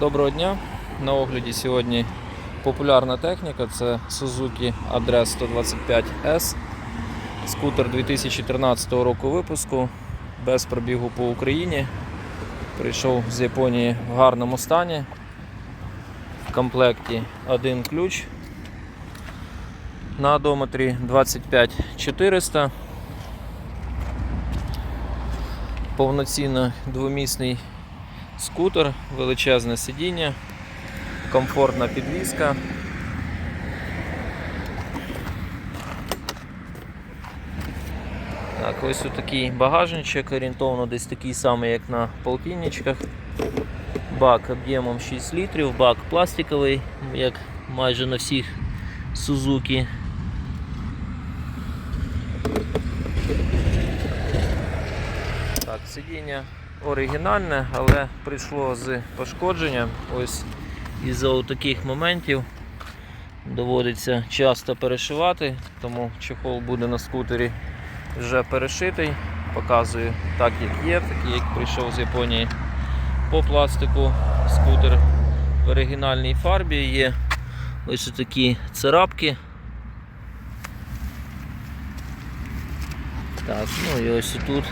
Доброго дня. На огляді сьогодні популярна техніка це Suzuki Address 125S. Скутер 2013 року випуску, без пробігу по Україні. Прийшов з Японії в гарному стані. В комплекті один ключ. На одометрі 25400. Повноцінно двомісний скутер, величезне сидіння, комфортна підвізка. Так, ось такий багажничок, орієнтовно десь такий самий, як на полтинничках. Бак об'ємом 6 літрів, бак пластиковий, як майже на всіх Suzuki. Так, сидіння оригінальне, але прийшло з пошкодженням. Ось із-за таких моментів доводиться часто перешивати, тому чехол буде на скутері вже перешитий. Показую так, як є, такий, як прийшов з Японії по пластику. Скутер в оригінальній фарбі є ось такі царапки. Так, ну і ось тут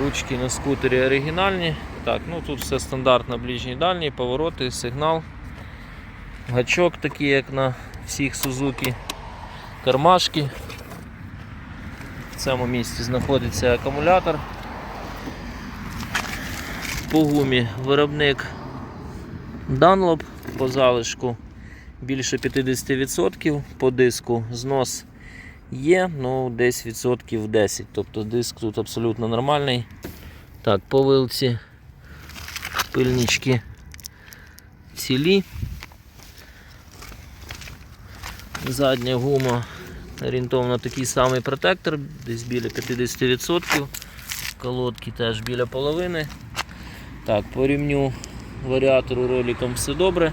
Ручки на скутері оригінальні. Так, ну тут все стандартно, ближній дальній, повороти, сигнал. Гачок такий, як на всіх Suzuki. Кармашки. В цьому місці знаходиться акумулятор. По гумі виробник Dunlop по залишку більше 50%, по диску знос є, ну десь відсотків 10. Тобто диск тут абсолютно нормальний. Так, по вилці пильнички цілі. Задня гума орієнтовно такий самий протектор, десь біля 50%. Колодки теж біля половини. Так, по рівню варіатору роликом все добре.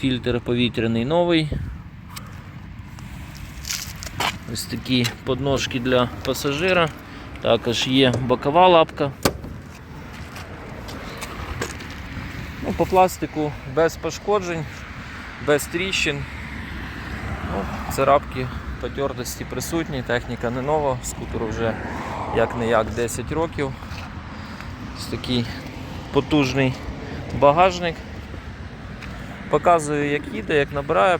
Фільтр повітряний новий. Ось такі подножки для пасажира. Також є бокова лапка. Ну, По пластику без пошкоджень, без тріщин. Ну, царапки потертості присутні, техніка не нова, скутеру вже як не як 10 років. Ось такий потужний багажник. Показую, як їде, як набирає.